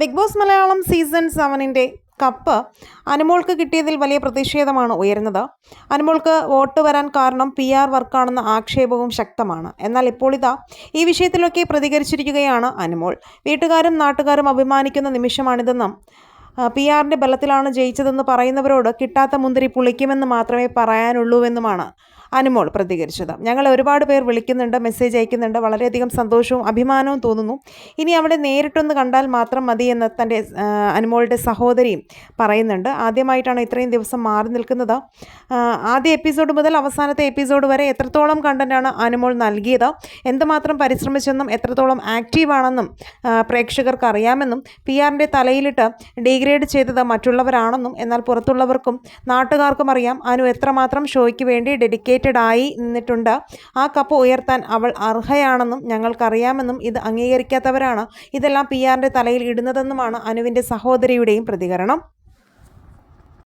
Big Boss Malayalam season സെവനിന്റെ cup അനുമോൾക്ക് കിട്ടിയതിൽ വലിയ പ്രതിഷേധമാണ് ഉയരുന്നത്. അനുമോൾക്ക് വോട്ട് വരാൻ കാരണം പി ആർ വർക്കാണെന്ന ആക്ഷേപവും ശക്തമാണ്. എന്നാൽ ഇപ്പോൾ ഇതാ ഈ വിഷയത്തിലൊക്കെ പ്രതികരിച്ചിരിക്കുകയാണ് അനുമോൾ. വീട്ടുകാരും നാട്ടുകാരും അഭിമാനിക്കുന്ന നിമിഷമാണിതെന്നും പി ആറിന്റെ ബലത്തിലാണ് ജയിച്ചതെന്ന് പറയുന്നവരോട് കിട്ടാത്ത മുന്തിരി പുളിക്കുമെന്ന് മാത്രമേ പറയാനുള്ളൂവെന്നുമാണ്. അനുമോൾ പ്രതികരിച്ചത്. ഞങ്ങൾ ഒരുപാട് പേർ വിളിക്കുന്നുണ്ട് മെസ്സേജ് അയക്കുന്നുണ്ട്. വളരെയധികം സന്തോഷവും അഭിമാനവും തോന്നുന്നു. ഇനി അവളെ നേരിട്ടൊന്ന് കണ്ടാൽ മാത്രം മതി എന്ന് തന്റെ അനുമോളുടെ സഹോദരിയും പറയുന്നുണ്ട്. ആദ്യമായിട്ടാണ് ഇത്രയും ദിവസം മാറി നിൽക്കുന്നത്. ആദ്യ എപ്പിസോഡ് മുതൽ അവസാനത്തെ എപ്പിസോഡ് വരെ എത്രത്തോളം കണ്ടന്റാണ് അനുമോൾ നൽകിയത്? എന്തുമാത്രം പരിശ്രമിച്ചെന്നും എത്രത്തോളം ആക്റ്റീവാണെന്നും പ്രേക്ഷകർക്ക് അറിയാമെന്നും പി ആറിന്റെ തലയിലിട്ട് ഡീഗ്രേഡ് ചെയ്തത് മറ്റുള്ളവരാണെന്നും എന്നാൽ പുറത്തുള്ളവർക്കും നാട്ടുകാർക്കും അറിയാം. അനു എത്രമാത്രം ഷോയ്ക്ക് വേണ്ടി ഡെഡിക്കേറ്റഡ് ആയി നിന്നിട്ടുണ്ട്. ആ കപ്പ് ഉയർത്താൻ അവൾ അർഹയാണെന്നും ഞങ്ങൾക്കറിയാമെന്നും ഇത് അംഗീകരിക്കാത്തവരാണ്. ഇതെല്ലാം പി ആറിന്റെ തലയിൽ ഇടുന്നതെന്നുമാണ് അനുവിന്റെ സഹോദരിയുടെയും പ്രതികരണം.